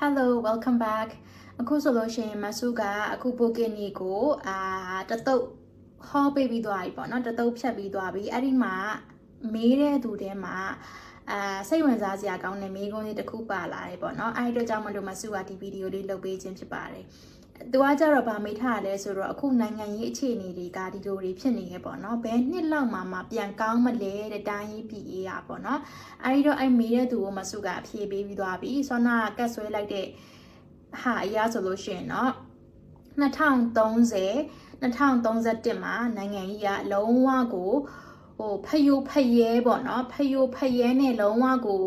Hello welcome back အခုဆိုလို့ရှိရင်မဆုကအခုဘိုကင်နီကိုအာတတုတ်ဟောပေးပြီးသွားပြီပေါ့နော်တတုတ်ဖြတ်ပြီးသွားပြီအဲ့ဒီမှာမေးတဲ့သူတဲမှာအာစိတ်ဝင်စားစရာကောင်းတဲ့မေးခွန်းလေးတစ်ခုပါလာတယ်ပေါ့နော်အဲ့ဒီတော့ကြောင့်မလို့မဆုကဒီဗီဒီယိုလေးလုပ်ပေးခြင်းဖြစ်ပါတယ် သူကကြတော့ဗာမေးထားရလဲဆိုတော့အခုနိုင်ငံရေးအခြေအနေတွေကဒီလိုတွေဖြစ်နေခဲ့ပေါ့နော်ဘယ်နှစ်လောက်မှမှပြန်ကောင်းမလဲတဲ့တိုင်းရေးပြည်ရေးရပေါ့နော်အဲဒီတော့အဲ့မေးတဲ့သူကိုမဆုကအဖြေပေးပြီးသွားပြီဆောနာကတ်ဆွဲလိုက်တဲ့ဟာအရာဆိုလို့ရှိရင်တော့2030 2031မှာနိုင်ငံကြီးကလုံးဝကိုဟိုဖယိုဖယဲပေါ့နော်ဖယိုဖယဲနဲ့လုံးဝကို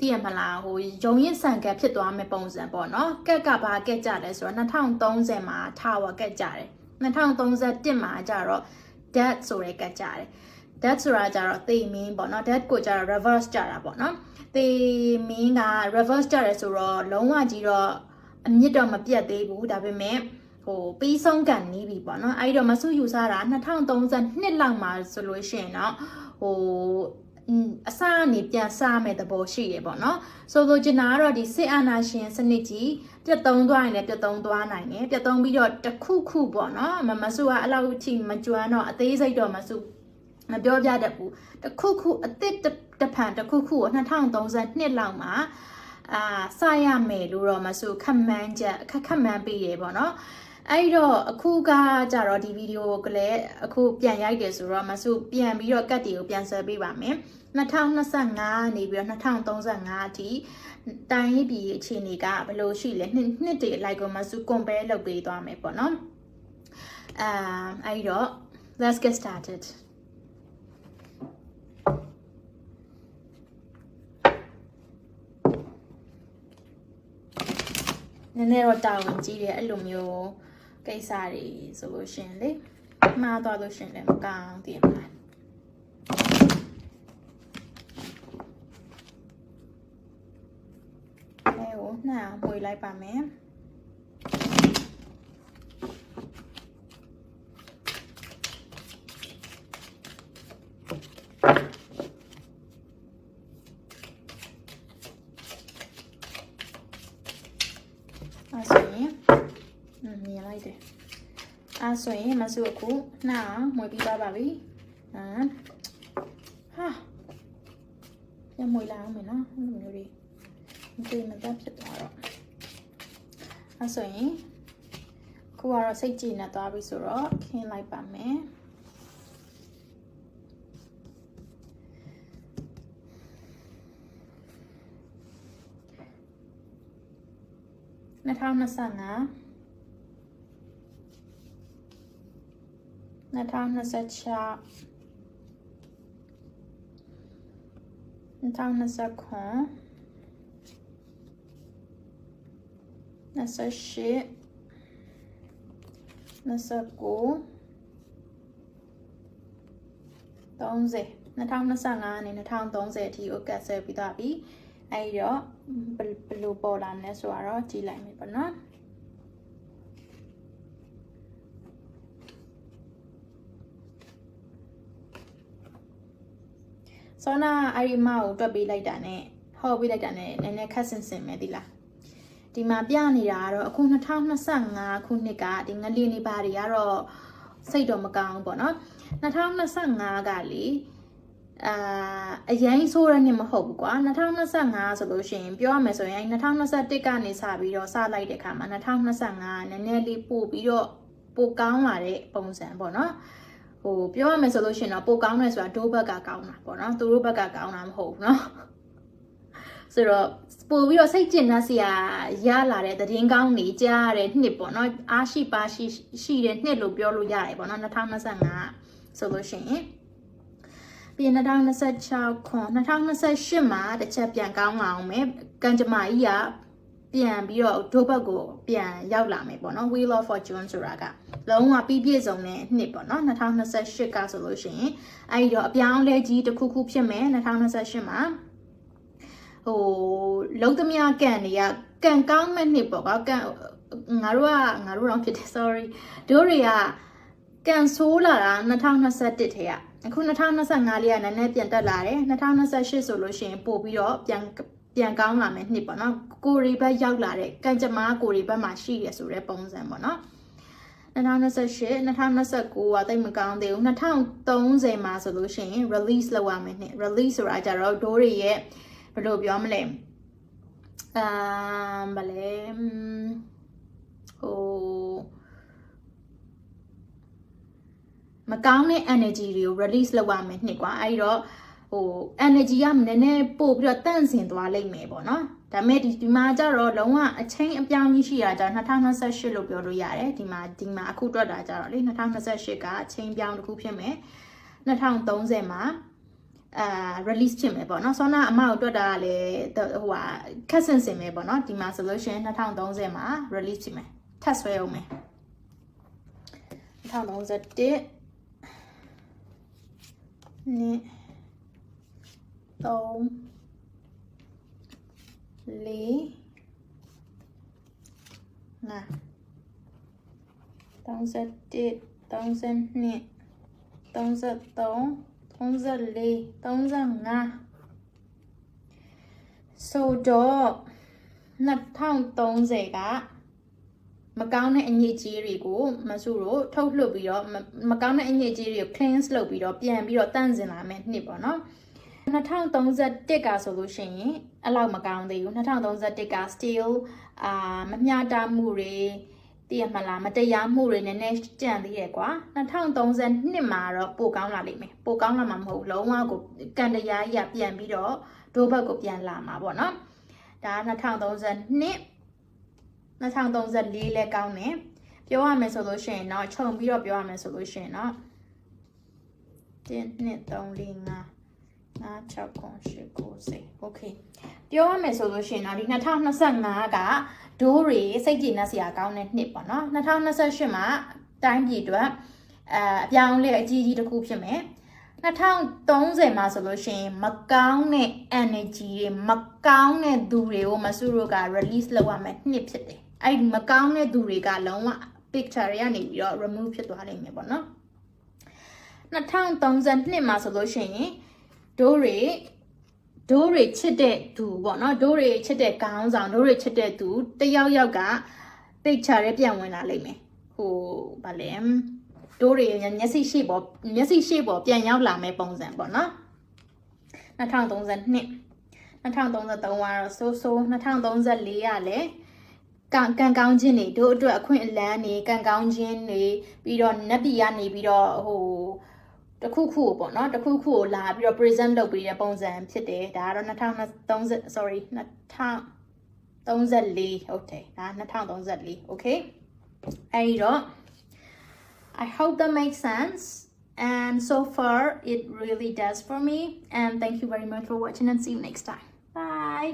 တည်ရမလားဟိုရုံရင်ဆန်ကက်ဖြစ်သွားမယ့်ပုံစံပေါ့နော်ကက်ကဘာကက်ကြလဲဆိုတော့2030မှာထားဝကက်ကြတယ်2031မှာကျတော့ dead ဆိုရဲကက်ကြတယ် dead ဆိုတာကျတော့သေမင်းပေါ့နော် dead ကိုကျတော့ reverse ကြတာပေါ့နော်သေမင်းက reverse ကြတယ်ဆိုတော့လုံးဝကြီးတော့အမြင့်တော့မပြတ်သေးဘူးဒါပေမဲ့ဟိုပြီးဆုံးကန်နေပြီပေါ့နော်အဲ့ဒီတော့မဆူယူစားတာ2032လောက်မှာဆိုလို့ရှိရင်တော့ဟို အစအနေပြန်စားမဲ့သဘောရှိရပေါ့နော်ဆိုလိုချင်တာကတော့ဒီစစ်အာဏာရှင်စနစ်ကြီးပြတ်သုံးသွားရင်လည်းပြတ်သုံးသွားနိုင်တယ်ပြတ်သုံးပြီးတော့တခုခုပေါ့နော်မမဆူကအဲ့လောက်ထိမကျွမ်းတော့အသေးစိတ်တော့မဆူမပြောပြတတ်ဘူးတခုခုအစ်စ်တဖန်တခုခုကို2032လောက်မှာအာစရမယ်လို့တော့မဆူခက်မှန်းချက်ခက်ခက်မှန်းပေးရပေါ့နော် အဲ့တော့အခုကကြတော့ဒီဗီဒီယိုကလည်းအခုပြန်ရိုက်တယ်ဆိုတော့မဆူပြန်ပြီးတော့ကတ်တီကိုပြန်ဆွဲပေးပါမယ်2025နေပြီးတော့2035အထိတိုင်းရေးပြည်အခြေအနေကဘယ်လိုရှိလဲနှစ်နှစ်တည်းလိုက်ကိုမဆူ compare လုပ်ပေးသွားမယ်ပေါ့နော်အာအဲ့တော့ let's get started နည်းနည်းတော့တာဝန်ကြီးတယ်အဲ့လိုမျိုး ကိစ္စတွေဆိုလို့ရှင်လေမှားသွားလို့ရှင်လည်းမကောင်းတည်မလားအဲဟိုနှာမွေလိုက်ပါမယ်အဲဆိုရင်อืมမြင် လိုက်တယ်အဲဆိုရင်မဆုအခုနှာမွေပြီးသွားပါပြီဟမ်ဟာရမွေလာအောင်မယ်နော်အဲ့လိုမျိုးတွေမသိမတတ်ဖြစ်သွားတော့အဲဆိုရင်ခုကတော့စိတ်ကြည်နေသွားပြီဆိုတော့ခင်းလိုက်ပါမယ်2025 2026 2029 28 29 30 2025နဲ့2030အထိကိုကတ်ဆယ်ပြီးသွားပြီအဲဒီတော့ဘယ်ဘယ်လိုပေါ်လာမလဲဆိုတော့ကြည့်လိုက်မယ်ပေါ့နော် ဆောနာအရီမာကိုတွက်ပေးလိုက်တာနဲ့ဟောပေးလိုက်တာနဲ့နည်းနည်းခက်ဆင်ဆင်ပဲဒီလားဒီမှာပြနေတာကတော့အခု2025ခုနှစ်ကဒီငလျင်နေပါတွေကတော့စိတ်တော့မကောင်းဘူးပေါ့နော်2025ကလေအာအရင်ဆိုးရနှစ်မဟုတ်ဘူးကွာ2025ဆိုလို့ရှိရင်ပြောရမယ်ဆိုရင်2021ကနေစပြီးတော့စလိုက်တဲ့အခါမှာ2025နည်းနည်းလေးပို့ပြီးတော့ပိုကောင်းလာတဲ့ပုံစံပေါ့နော် ဟိုပြောရမယ်ဆိုလို့ရှိရင်တော့ပိုကောင်းတယ်ဆိုတာဒိုးဘက်ကကောင်းတာပေါ့နော်သူတို့ဘက်ကကောင်းတာမဟုတ်ဘူးနော်ဆိုတော့ပို့ပြီးတော့စိတ်ကျဉ်နှစရာရလာတဲ့သတင်းကောင်းတွေကြားရတဲ့နှစ်ပေါ့နော်အားရှိပါရှိရှိတဲ့နှစ်လို့ပြောလို့ရတယ်ပေါ့နော်2025ဆိုလို့ရှိရင်ပြီးရင်2026ခွန်2028မှာတစ်ချက်ပြန်ကောင်းလာအောင်မယ်ကံကြမ္မာကြီးက ပြန်ပြီးတော့ဒိုးဘက်ကိုပြန်ရောက်လာမယ်ပေါ့နော် Wheel of Fortune ဆိုတာကလုံးဝပြီးပြည့်စုံတဲ့နှစ်ပေါ့နော်2028ကဆိုလို့ရှိရင်အဲဒီတော့အပြောင်းလဲကြီးတစ်ခုခုဖြစ်မယ်2028မှာဟိုလုံးသမျှကန်တွေကကန်ကောင်းမဲ့နှစ်ပေါ့ကွာကန်ငါတို့ကငါတို့တော့ဖြစ်တယ် sorry တို့တွေကကန်ဆိုးလာတာ2021ထဲကအခု2025လေးကနည်းနည်းပြန်တက်လာတယ်2028ဆိုလို့ရှိရင်ပို့ပြီးတော့ပြန် ပြပြန်ကောင်းလာမယ်နှစ်ပေါ့နော်ကိုရီဘက်ရောက်လာတဲ့ကံကြမ္မာကိုရီဘက်မှာရှိရဆိုတဲ့ပုံစံပေါ့နော်2028 2029ကတိတ်မကောင်းသေးဘူး2030မှာဆိုလို့ရှိရင် release လုပ်ရမယ်နှစ် release ဆိုတာကြတော့ဒိုးတွေရဲ့ဘယ်လိုပြောမလဲအမ်ဗလဲဟိုမကောင်းတဲ့ energy တွေကို release လုပ်ရမယ်နှစ်ကွာအဲဒီတော့ ဟို energy ကနည်းနည်းပို့ပြီးတော့တန့်စင်သွားလိမ့်မယ်ပေါ့နော်ဒါပေမဲ့ဒီဒီမှာကျတော့လုံးဝအချင်းအပြောင်းကြီးရှိတာကြ2028လို့ပြောလို့ရတယ်ဒီမှာဒီမှာအခုတွက်တာကြတော့လေ2028ကအချင်းပြောင်းတစ်ခုဖြစ်မယ်2030မှာအာ release ဖြစ်မယ်ပေါ့နော်ဆောနာအမကိုတွက်တာကလည်းဟိုဟာခက်ဆင်စင်မယ်ပေါ့နော်ဒီမှာဆိုလို့ရှိရင်2030မှာ release ဖြစ်မယ်ထပ်ဆွဲအောင်မယ်2031နှစ် 3လေးနာ31 32 33 34 35ဆိုတော့2030ကမကောင်းတဲ့အညစ်အကြေးတွေကိုမဆူတို့ထုတ်လွှတ်ပြီးတော့မကောင်းတဲ့အညစ်အကြေးတွေကို cleanse လုပ်ပြီးတော့ပြန်ပြီးတော့တန့်စင်လာမယ်နှစ်ပေါ့နော် 2031ကဆိုလို့ရှိရင်အဲ့လောက်မကောင်းသေးဘူး2031က still အာမမျှတမှုတွေတည်ရမလားမတရားမှုတွေနည်းနည်းကြံသေးရဲ့ကွာ2032မှာတော့ပိုကောင်းလာလိမ့်မယ်ပိုကောင်းလာမှာမဟုတ်လုံးဝကိုကန်တရားကြီးပြန်ပြီးတော့ဒိုးဘက်ကိုပြန်လာမှာပေါ့နော်ဒါ2032 2034လဲကောင်းတယ်ပြောရမယ်ဆိုလို့ရှိရင်တော့ခြုံပြီးတော့ပြောရမယ်ဆိုလို့ရှိရင်တော့1 2 3 4 5 5 6 9 10 9 10 okay ပြောရမယ်ဆိုလို့ရှိရင်တော့ဒီ2025ကဒိုးတွေစိတ်ကြည်နက်စရာကောင်းတဲ့နှစ်ပေါ့နော်2028မှာတိုင်းပြည်အတွက်အဲအပြောင်းလဲအကြီးကြီးတစ်ခုဖြစ်မယ်2030မှာဆိုလို့ရှိရင်မကောင်းတဲ့ energy တွေမကောင်းတဲ့သူတွေကိုမဆူတို့က release လုပ်ရမယ်နှစ်ဖြစ်တယ်အဲ့ဒီမကောင်းတဲ့သူတွေကလုံးဝ picture တွေကနေပြီးတော့ remove ဖြစ်သွားနိုင်မယ်ပေါ့နော်2032မှာဆိုလို့ရှိရင် ဒိုးတွေဒိုးတွေချစ်တဲ့သူပေါ့နော်ဒိုးတွေချစ်တဲ့ခေါင်းဆောင်ဒိုးတွေချစ်တဲ့သူတယောက်ယောက်ကတိတ်ချရဲပြန်ဝင်လာလိမ့်မယ်ဟိုဗာလဲဒိုးတွေမျက်စိရှိပေါ်မျက်စိရှိပေါ်ပြန်ရောက်လာမယ့်ပုံစံပေါ့နော်2032 2033ကတော့ဆိုးဆိုး2034ကလည်းကံကံကောင်းခြင်းတွေတို့အတွက်အခွင့်အလန်းတွေကံကောင်းခြင်းတွေပြီးတော့နတ်ပြည်ကနေပြီးတော့ဟို တခုခုကိုပေါ့နော်တခုခုကိုလာပြီးတော့ present လုပ်ပြီးတဲ့ပုံစံဖြစ်တယ်ဒါကတော့2030 sorry 2034ဟုတ်တယ်ဒါ2034 okay အဲ့တော့ I hope that makes sense and so far it really does for me and thank you very much for watching and see you next time bye